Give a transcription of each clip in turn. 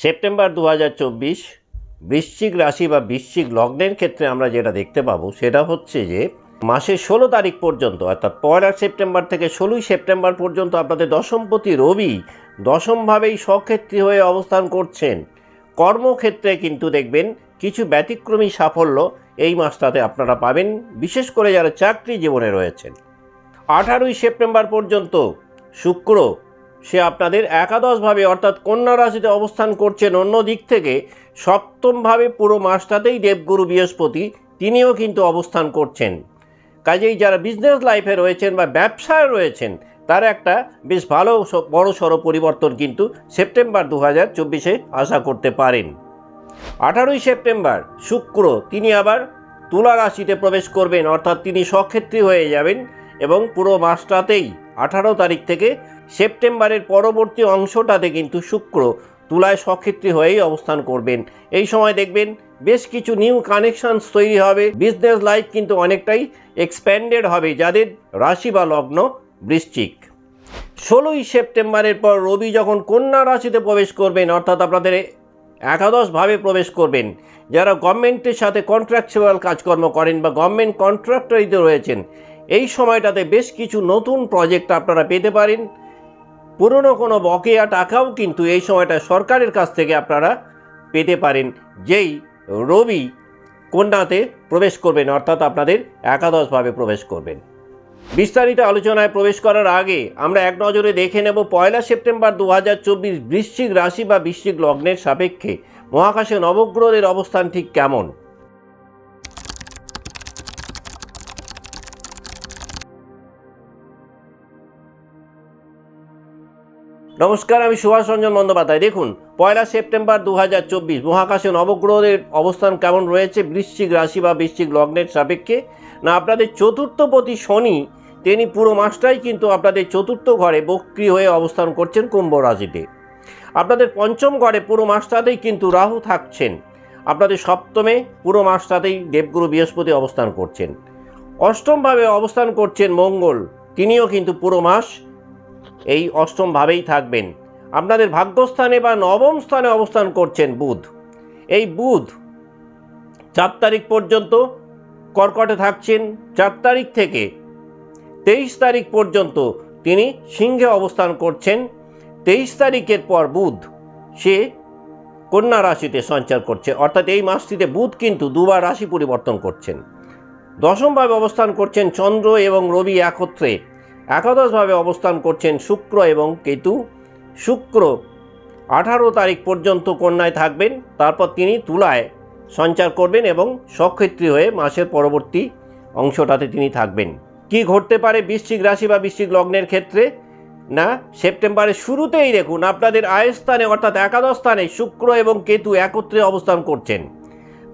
September দু হাজার চব্বিশ বৃশ্চিক রাশি বা বৃশ্চিক লগ্নের ক্ষেত্রে আমরা যেটা দেখতে পাবো, সেটা হচ্ছে যে মাসের ষোলো তারিখ পর্যন্ত, অর্থাৎ পয়লা সেপ্টেম্বর থেকে ষোলোই সেপ্টেম্বর পর্যন্ত আপনাদের দশমপতি রবি দশমভাবেই স্বক্ষেত্রী হয়ে অবস্থান করছেন। কর্মক্ষেত্রে কিন্তু দেখবেন কিছু ব্যতিক্রমী সাফল্য এই মাসটাতে আপনারা পাবেন, বিশেষ করে যারা চাকরি জীবনে রয়েছেন। আঠারোই সেপ্টেম্বর পর্যন্ত শুক্র সে আপনাদের একাদশভাবে অর্থাৎ কন্যা রাশিতে অবস্থান করছেন অন্য দিক থেকে, সপ্তমভাবে পুরো মাসটাতেই দেবগুরু বৃহস্পতি, তিনিও কিন্তু অবস্থান করছেন। কাজেই যারা বিজনেস লাইফে রয়েছেন বা ব্যবসায় রয়েছেন, তার একটা বেশ ভালো বড় সড়ো পরিবর্তন কিন্তু সেপ্টেম্বর দু হাজার চব্বিশে আশা করতে পারেন। আঠারোই সেপ্টেম্বর, শুক্র, তিনি আবার তুলা রাশিতে প্রবেশ করবেন, অর্থাৎ তিনি স্বক্ষেত্রী হয়ে যাবেন এবং পুরো মাসটাতেই আঠারো তারিখ থেকে সেপ্টেম্বরের পরবর্তী অংশটাতে কিন্তু শুক্র তুলায় স্বক্ষেত্রী হয়েই অবস্থান করবেন। এই সময় দেখবেন বেশ কিছু নিউ কানেকশনস তৈরি হবে। বিজনেস লাইফ কিন্তু অনেকটাই এক্সপ্যান্ডেড হবে যাদের রাশি বা লগ্ন বৃশ্চিক। ষোলোই সেপ্টেম্বরের পর রবি যখন কন্যা রাশিতে প্রবেশ করবেন, অর্থাৎ আপনাদের একাদশভাবে প্রবেশ করবেন, যারা গভর্নমেন্টের সাথে কন্ট্রাকচুয়াল কাজকর্ম করেন বা গভর্নমেন্ট কন্ট্রাক্টরিতে রয়েছেন, এই সময়টাতে বেশ কিছু নতুন প্রজেক্ট আপনারা পেতে পারেন। পুরনো কোনো বকেয়া টাকাও কিন্তু এই সময়টা সরকারের কাছ থেকে আপনারা পেতে পারেন। যেই রবি কন্যাতে প্রবেশ করবেন, অর্থাৎ আপনাদের একাদশভাবে প্রবেশ করবেন। বিস্তারিত আলোচনায় প্রবেশ করার আগে আমরা এক নজরে দেখে নেব, পয়লা সেপ্টেম্বর দু হাজার চব্বিশ বৃশ্চিক রাশি বা বৃশ্চিক লগ্নের সাপেক্ষে মহাকাশে নবগ্রহের অবস্থান ঠিক কেমন? নমস্কার, আমি সুভাষ রঞ্জন বন্দ্যোপাধ্যায়। দেখুন, পয়লা সেপ্টেম্বর দু হাজার চব্বিশ, মহাকাশে নবগ্রহের অবস্থান কেমন রয়েছে, বৃশ্চিক রাশি বা বৃশ্চিক লগ্নের সাপেক্ষে? না, আপনাদের চতুর্থপতি শনি, তিনি পুরো মাসটাই কিন্তু আপনাদের চতুর্থ ঘরে বক্রি হয়ে অবস্থান করছেন কুম্ভ রাশিতে। আপনাদের পঞ্চম ঘরে পুরো মাসটাতেই কিন্তু রাহু থাকছেন। আপনাদের সপ্তমে পুরো মাসটাতেই দেবগুরু বৃহস্পতি অবস্থান করছেন। অষ্টমভাবে অবস্থান করছেন মঙ্গল, তিনিও কিন্তু পুরো মাস এই অষ্টমভাবেই থাকবেন। আপনাদের ভাগ্যস্থানে বা নবম স্থানে অবস্থান করছেন বুধ। এই বুধ চার তারিখ পর্যন্ত কর্কটে থাকছেন, চার তারিখ থেকে তেইশ তারিখ পর্যন্ত তিনি সিংহে অবস্থান করছেন। তেইশ তারিখের পর বুধ, সে কন্যা রাশিতে সঞ্চার করছে। অর্থাৎ এই মাসটিতে বুধ কিন্তু দুবার রাশি পরিবর্তন করছেন। দশমভাবে অবস্থান করছেন চন্দ্র এবং রবি একত্রে। একাদশভাবে অবস্থান করছেন শুক্র এবং কেতু। শুক্র আঠারো তারিখ পর্যন্ত কন্যায় থাকবেন, তারপর তিনি তুলায় সঞ্চার করবেন এবং সক্ষেত্রী হয়ে মাসের পরবর্তী অংশটাতে তিনি থাকবেন। কি ঘটতে পারে বৃশ্চিক রাশি বা বৃশ্চিক লগ্নের ক্ষেত্রে? না, সেপ্টেম্বরের শুরুতেই দেখুন আপনাদের আয়স্থানে অর্থাৎ একাদশ স্থানে শুক্র এবং কেতু একত্রে অবস্থান করছেন।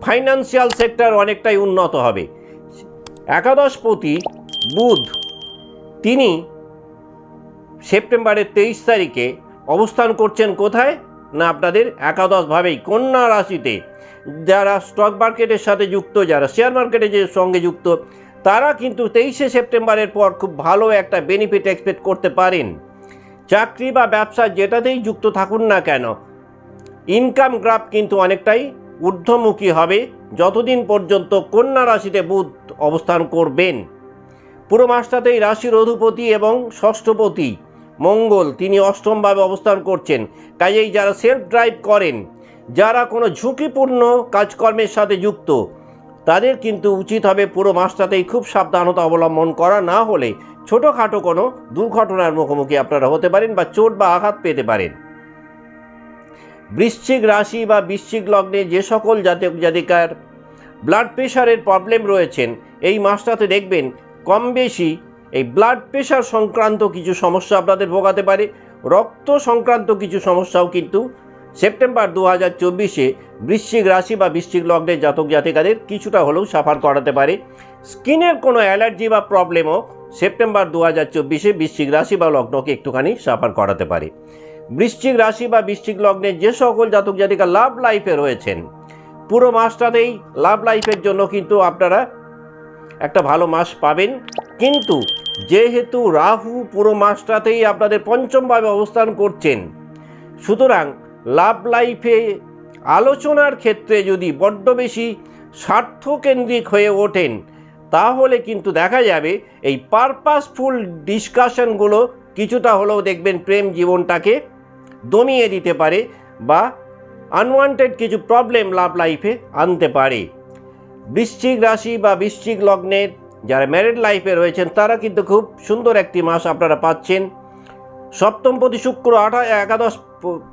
ফাইন্যান্সিয়াল সেক্টর অনেকটাই উন্নত হবে। একাদশপতি বুধ তিনি সেপ্টেম্বরের তেইশ তারিখে অবস্থান করছেন কোথায়? না, আপনাদের একাদশভাবেই কন্যা রাশিতে। যারা স্টক মার্কেটের সাথে যুক্ত, যারা শেয়ার মার্কেটের সঙ্গে যুক্ত, তারা কিন্তু তেইশে সেপ্টেম্বরের পর খুব ভালো একটা বেনিফিট এক্সপেক্ট করতে পারেন। চাকরি বা ব্যবসা যেটাতেই যুক্ত থাকুন না কেন ইনকাম গ্রাফ কিন্তু অনেকটাই ঊর্ধ্বমুখী হবে যতদিন পর্যন্ত কন্যা রাশিতে বুধ অবস্থান করবেন। পুরো মাসটাতেই রাশির অধুপতি এবং ষষ্ঠপতি মঙ্গল, তিনি অষ্টমভাবে অবস্থান করছেন। কাজেই যারা সেলফ ড্রাইভ করেন, যারা কোনো ঝুঁকিপূর্ণ কাজকর্মের সাথে যুক্ত, তাদের কিন্তু উচিত হবে পুরো মাসটাতেই খুব সাবধানতা অবলম্বন করা, না হলে ছোটোখাটো কোনো দুর্ঘটনার মুখোমুখি আপনারা হতে পারেন বা চোট বা আঘাত পেতে পারেন। বৃশ্চিক রাশি বা বৃশ্চিক লগ্নে যে সকল জাতক জাতিকার ব্লাড প্রেশারের প্রবলেম রয়েছেন, এই মাসটাতে দেখবেন কম বেশি এই ব্লাড প্রেশার সংক্রান্ত কিছু সমস্যা আপনাদের ভোগাতে পারে। রক্ত সংক্রান্ত কিছু সমস্যাও কিন্তু সেপ্টেম্বর দু হাজার চব্বিশে বৃশ্চিক রাশি বা বৃশ্চিক লগ্নের জাতক জাতিকাদের কিছুটা হলেও সাফার করাতে পারে। স্কিনের কোনো অ্যালার্জি বা প্রবলেমও সেপ্টেম্বর দু হাজার চব্বিশে বৃশ্চিক রাশি বা লগ্নকে একটুখানি সাফার করাতে পারে। বৃশ্চিক রাশি বা বৃশ্চিক লগ্নের যে সকল জাতক জাতিকা লাভ লাইফে রয়েছেন, পুরো মাসটাতেই লাভ লাইফের জন্য কিন্তু আপনারা একটা ভালো মাস পাবেন। কিন্তু যেহেতু রাহু পুরো মাসটাতেই আপনাদের পঞ্চমভাবে অবস্থান করছেন, সুতরাং লাভ লাইফে আলোচনার ক্ষেত্রে যদি বড্ড বেশি স্বার্থকেন্দ্রিক হয়ে ওঠেন, তাহলে কিন্তু দেখা যাবে এই পারপাসফুল ডিসকাশনগুলো কিছুটা হলেও দেখবেন প্রেম জীবনটাকে দমিয়ে দিতে পারে বা আনওয়ান্টেড কিছু প্রবলেম লাভ লাইফে আনতে পারে। বৃশ্চিক রাশি বা বৃশ্চিক লগ্নের যারা ম্যারিড লাইফে রয়েছেন, তারা কিন্তু খুব সুন্দর একটি মাস আপনারা পাচ্ছেন। সপ্তমপতি শুক্র আঠা, একাদশ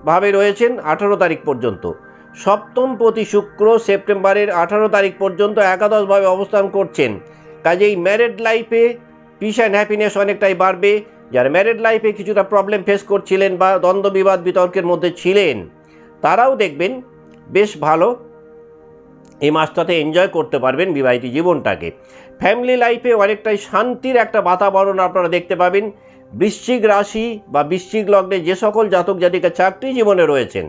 ভাবে রয়েছেন আঠারো তারিখ পর্যন্ত। সপ্তমপতি শুক্র সেপ্টেম্বরের আঠারো তারিখ পর্যন্ত একাদশভাবে অবস্থান করছেন। কাজেই ম্যারিড লাইফে পিস অ্যান্ড হ্যাপিনেস অনেকটাই বাড়বে। যারা ম্যারিড লাইফে কিছুটা প্রবলেম ফেস করছিলেন বা দ্বন্দ্ব বিবাদ বিতর্কের মধ্যে ছিলেন, তারাও দেখবেন বেশ ভালো। এই মাসটাতে এনজয় করতে পারবেন বিবাহিত জীবনটাকে। ফ্যামিলি লাইফে অনেকটাই শান্তির একটা বাতাবরণ আপনারা দেখতে পাবেন। বৃশ্চিক রাশি বা বৃশ্চিক লগ্নে যে সকল জাতক জাতিকা চাকরি জীবনে রয়েছেন,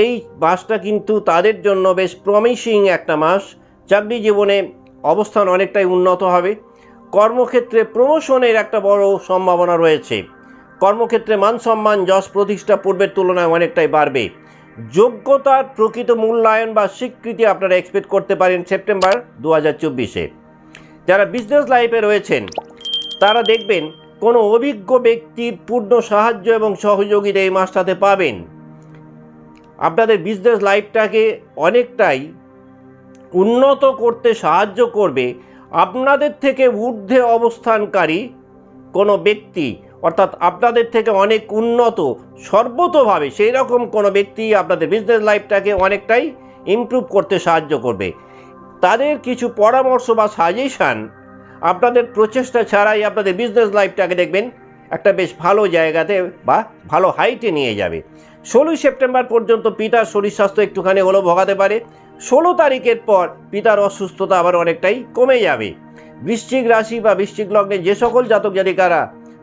এই মাসটা কিন্তু তাদের জন্য বেশ প্রমিসিং একটা মাস। চাকরি জীবনে অবস্থান অনেকটাই উন্নত হবে। কর্মক্ষেত্রে প্রমোশনের একটা বড় সম্ভাবনা রয়েছে। কর্মক্ষেত্রে মান সম্মান, যশ প্রতিষ্ঠা পূর্বের তুলনায় অনেকটাই বাড়বে। যোগ্যতার প্রকৃত মূল্যায়ন বা স্বীকৃতি আপনারা এক্সপেক্ট করতে পারেন সেপ্টেম্বর দু হাজার চব্বিশে। যারা বিজনেস লাইফে রয়েছেন, তারা দেখবেন কোনো অভিজ্ঞ ব্যক্তির পূর্ণ সাহায্য এবং সহযোগিতা এই মাসটাতে পাবেন। আপনাদের বিজনেস লাইফটাকে অনেকটাই উন্নত করতে সাহায্য করবে। আপনাদের থেকে ঊর্ধ্বে অবস্থানকারী কোনো ব্যক্তি অর্থাৎ আপনাদের থেকে অনেক উন্নত, সর্বতোভাবে সেই রকম কোনো ব্যক্তি আপনাদের বিজনেস লাইফটাকে অনেকটাই ইমপ্রুভ করতে সাহায্য করবে। তাদের কিছু পরামর্শ বা সাজেশান আপনাদের প্রচেষ্টা ছাড়াই আপনাদের বিজনেস লাইফটাকে দেখবেন একটা বেশ ভালো জায়গাতে বা ভালো হাইটে নিয়ে যাবে। ষোলোই সেপ্টেম্বর পর্যন্ত পিতার শরীর স্বাস্থ্য একটুখানি হলেও ভোগাতে পারে। ষোলো তারিখের পর পিতার অসুস্থতা আবার অনেকটাই কমে যাবে। বৃশ্চিক রাশি বা বৃশ্চিক লগ্নে যে সকল জাতক জাতিকারা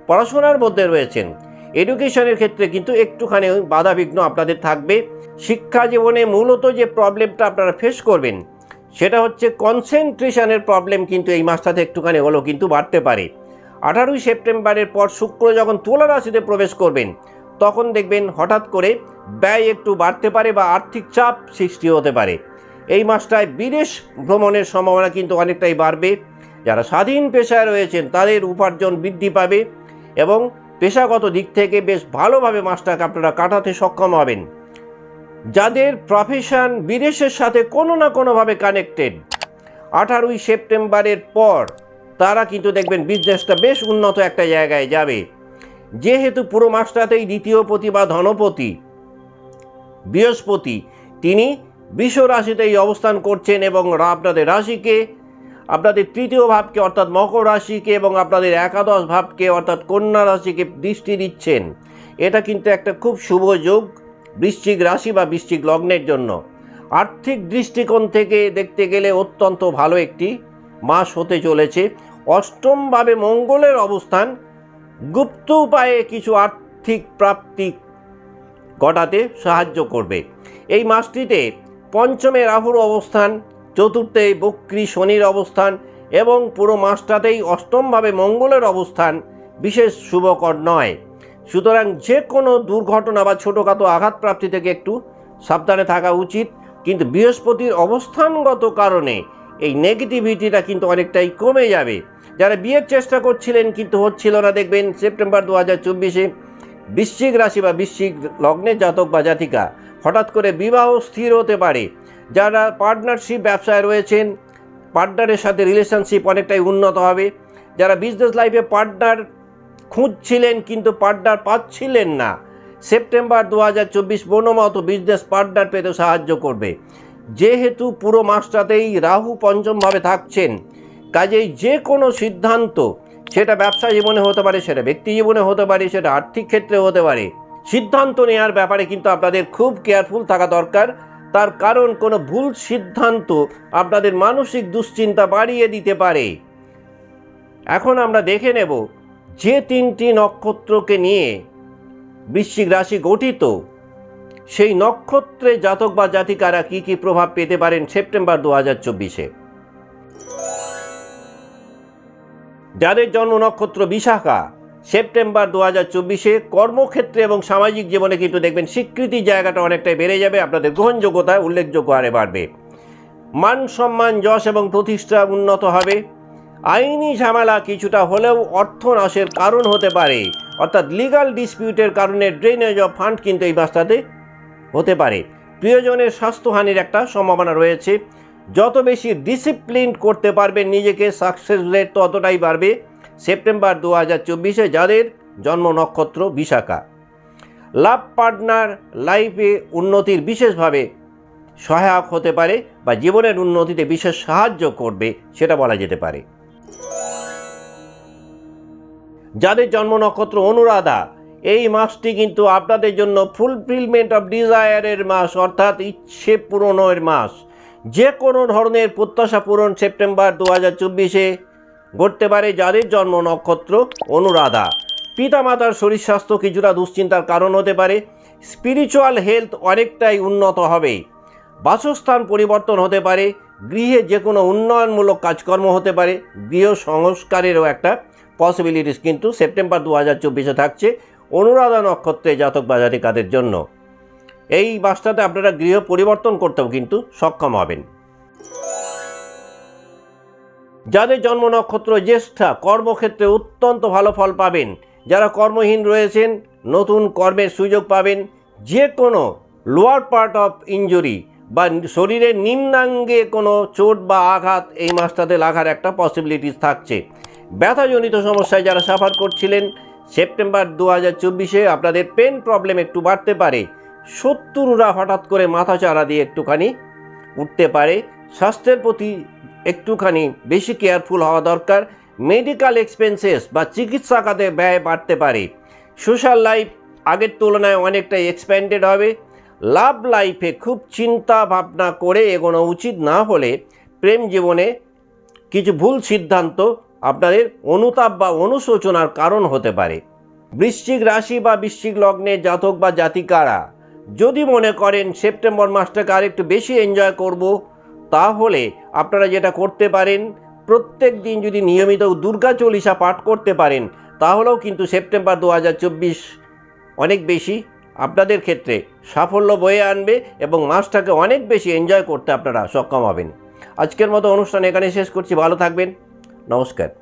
পড়াশোনার মধ্যে রয়েছেন। এডুকেশনের ক্ষেত্রে কিন্তু একটুখানি বাধাবিঘ্ন আপনাদের থাকবে। শিক্ষা জীবনে মূলত যে প্রবলেমটা আপনারা ফেস করবেন, সেটা হচ্ছে কনসেন্ট্রেশনের প্রবলেম কিন্তু এই মাসটাতে একটুখানি হলেও কিন্তু বাড়তে পারে। আঠারোই সেপ্টেম্বরের পর শুক্র যখন তুলা রাশিতে প্রবেশ করবেন, তখন দেখবেন হঠাৎ করে ব্যয় একটু বাড়তে পারে বা আর্থিক চাপ সৃষ্টি হতে পারে। এই মাসটায় বিদেশ ভ্রমণের সম্ভাবনা কিন্তু অনেকটাই বাড়বে। যারা স্বাধীন পেশায় রয়েছেন, তাদের উপার্জন বৃদ্ধি পাবে। এবং পেশাগত দিক থেকে বেশ ভালোভাবে মাসটাকে আপনারা কাটাতে সক্ষম হবেন। যাদের প্রফেশন বিদেশের সাথে কোনো না কোনোভাবে কানেক্টেড আঠারোই সেপ্টেম্বরের পর তারা কিন্তু দেখবেন বিজনেসটা বেশ উন্নত একটা জায়গায় যাবে। যেহেতু পুরো মাসটাতেই দ্বিতীয়পতি বা ধনপতি, বৃহস্পতি, তিনি বিশ্ব রাশিতেই অবস্থান করছেন এবং আপনাদের রাশিকে আপনাদের তৃতীয় ভাবকে, অর্থাৎ মকর রাশিকে এবং আপনাদের একাদশ ভাবকে, অর্থাৎ কন্যা রাশিকে দৃষ্টি দিচ্ছেন। এটা কিন্তু একটা খুব শুভ যোগ বৃশ্চিক রাশি বা বৃশ্চিক লগ্নের জন্য। আর্থিক দৃষ্টিকোণ থেকে দেখতে গেলে অত্যন্ত ভালো একটি মাস হতে চলেছে। অষ্টমভাবে মঙ্গলের অবস্থান। গুপ্ত উপায়ে কিছু আর্থিক প্রাপ্তি ঘটাতে সাহায্য করবে। এই মাসটিতে পঞ্চমে রাহুর অবস্থান। চতুর্থে বক্রী শনির অবস্থান এবং পুরো মাসটাতেই অষ্টমভাবে মঙ্গলের অবস্থান বিশেষ শুভকর নয়। সুতরাং যে কোনো দুর্ঘটনা বা ছোটোখাটো আঘাতপ্রাপ্তি থেকে একটু সাবধানে থাকা উচিত। কিন্তু বৃহস্পতির অবস্থানগত কারণে এই নেগেটিভিটিটা কিন্তু অনেকটাই কমে যাবে। যারা বিয়ের চেষ্টা করছিলেন কিন্তু হচ্ছিল না, দেখবেন সেপ্টেম্বর দু হাজার চব্বিশে বৃশ্চিক রাশি বা বৃশ্চিক লগ্নের জাতক বা জাতিকা হঠাৎ করে বিবাহ স্থির হতে পারে। যারা পার্টনারশিপ ব্যবসায় রয়েছেন পার্টনারের সাথে রিলেশনশিপ অনেকটাই উন্নত হবে। যারা বিজনেস লাইফে পার্টনার খুঁজছিলেন কিন্তু পার্টনার পাচ্ছিলেন না সেপ্টেম্বর দু হাজার চব্বিশ মতো বিজনেস পার্টনার পেতে সাহায্য করবে। যেহেতু পুরো মাসটাতেই রাহু পঞ্চমভাবে থাকছেন, কাজেই যে কোনো সিদ্ধান্ত, সেটা ব্যবসা জীবনে হতে পারে, সেটা ব্যক্তি জীবনে হতে পারে, সেটা আর্থিক ক্ষেত্রে হতে পারে, সিদ্ধান্ত নেওয়ার ব্যাপারে কিন্তু আপনাদের খুব কেয়ারফুল থাকা দরকার। তার কারণ কোনো ভুল সিদ্ধান্ত আপনাদের মানসিক দুশ্চিন্তা বাড়িয়ে দিতে পারে। এখন আমরা দেখে নেব যে তিনটি নক্ষত্রকে নিয়ে বৃশ্চিক রাশি গঠিত, সেই নক্ষত্রে জাতক বা জাতিকারা কি কি প্রভাব পেতে পারেন সেপ্টেম্বর দু হাজার চব্বিশে। যাদের জন্ম নক্ষত্র বিশাখা সেপ্টেম্বর দু হাজার চব্বিশে কর্মক্ষেত্রে এবং সামাজিক জীবনে কিন্তু দেখবেন স্বীকৃতির জায়গাটা অনেকটাই বেড়ে যাবে, আপনাদের গ্রহণযোগ্যতা, উল্লেখযোগ্য হারে বাড়বে। মান সম্মান, যশ এবং প্রতিষ্ঠা উন্নত হবে। আইনি ঝামেলা কিছুটা হলেও অর্থনাশের কারণ হতে পারে। অর্থাৎ লিগাল ডিসপিউটের কারণে ড্রেনেজ অফ ফান্ড কিন্তু এই মাসটাতে হতে পারে। প্রিয়জনের স্বাস্থ্যহানির একটা সম্ভাবনা রয়েছে। যত বেশি ডিসিপ্লিন করতে পারবেন নিজেকে সাকসেস রেট ততটাই বাড়বে। সেপ্টেম্বর দু হাজার চব্বিশে যাদের জন্ম নক্ষত্র বিশাখা। লাভ পার্টনার লাইফে উন্নতির বিশেষভাবে সহায়ক হতে পারে বা জীবনের উন্নতিতে বিশেষ সাহায্য করবে, সেটা বলা যেতে পারে। যাদের জন্ম নক্ষত্র অনুরাধা, এই মাসটি কিন্তু আপনাদের জন্য ফুলফিলমেন্ট অফ ডিজায়ারের মাস, অর্থাৎ ইচ্ছে পূরণের মাস। যে কোনো ধরনের প্রত্যাশা পূরণ সেপ্টেম্বর দু হাজার চব্বিশে ঘটতে পারে যাদের জন্ম নক্ষত্র অনুরাধা। পিতামাতার শরীর স্বাস্থ্য কিছুটা দুশ্চিন্তার কারণ হতে পারে। স্পিরিচুয়াল হেলথ অনেকটাই উন্নত হবে। বাসস্থান পরিবর্তন হতে পারে। গৃহে যে কোনো উন্নয়নমূলক কাজকর্ম হতে পারে। গৃহ সংস্কারেরও একটা পসিবিলিটিস কিন্তু সেপ্টেম্বর দু হাজার চব্বিশে থাকছে অনুরাধা নক্ষত্রে জাতক বা জাতিকাদের জন্য। এই মাসটাতে আপনারা গৃহ পরিবর্তন করতেও কিন্তু সক্ষম হবেন। যাদের জন্ম নক্ষত্র জ্যেষ্ঠা, কর্মক্ষেত্রে অত্যন্ত ভালো ফল পাবেন। যারা কর্মহীন রয়েছেন, নতুন কর্মের সুযোগ পাবেন। যে কোনো লোয়ার পার্ট অফ ইঞ্জুরি বা শরীরের নিম্নাঙ্গে কোনো চোট বা আঘাত এই মাসটাতে লাগার একটা পসিবিলিটিস থাকছে। ব্যথাজনিত সমস্যায় যারা সাফার করছিলেন, সেপ্টেম্বর দু হাজার চব্বিশে আপনাদের পেন প্রবলেম একটু বাড়তে পারে। শত্রুরা হঠাৎ করে মাথা চারা দিয়ে একটুখানি উঠতে পারে। স্বাস্থ্যের প্রতি একটুখানি বেশি কেয়ারফুল হওয়া দরকার। মেডিকেল এক্সপেন্সেস বা চিকিৎসা খাতে ব্যয় বাড়তে পারে। সোশ্যাল লাইফ আগের তুলনায় অনেকটাই এক্সপ্যান্ডেড হবে। লাভ লাইফে খুব চিন্তা ভাবনা করে এগোনো উচিত না হলে প্রেম জীবনে কিছু ভুল সিদ্ধান্ত আপনাদের অনুতাপ বা অনুশোচনার কারণ হতে পারে। বৃশ্চিক রাশি বা বৃশ্চিক লগ্নে জাতক বা জাতিকারা, যদি মনে করেন সেপ্টেম্বর মাসটাকে আরেকটু বেশি এনজয় করব তাহলে আপনারা যেটা করতে পারেন, প্রত্যেক দিন যদি নিয়মিত দুর্গা চল্লিশা পাঠ করতে পারেন, তাহলেও কিন্তু সেপ্টেম্বর দু হাজার চব্বিশ অনেক বেশি আপনাদের ক্ষেত্রে সাফল্য বয়ে আনবে এবং মাসটাকে অনেক বেশি এনজয় করতে আপনারা সক্ষম হবেন। আজকের মতো অনুষ্ঠান এখানে শেষ করছি, ভালো থাকবেন, নমস্কার।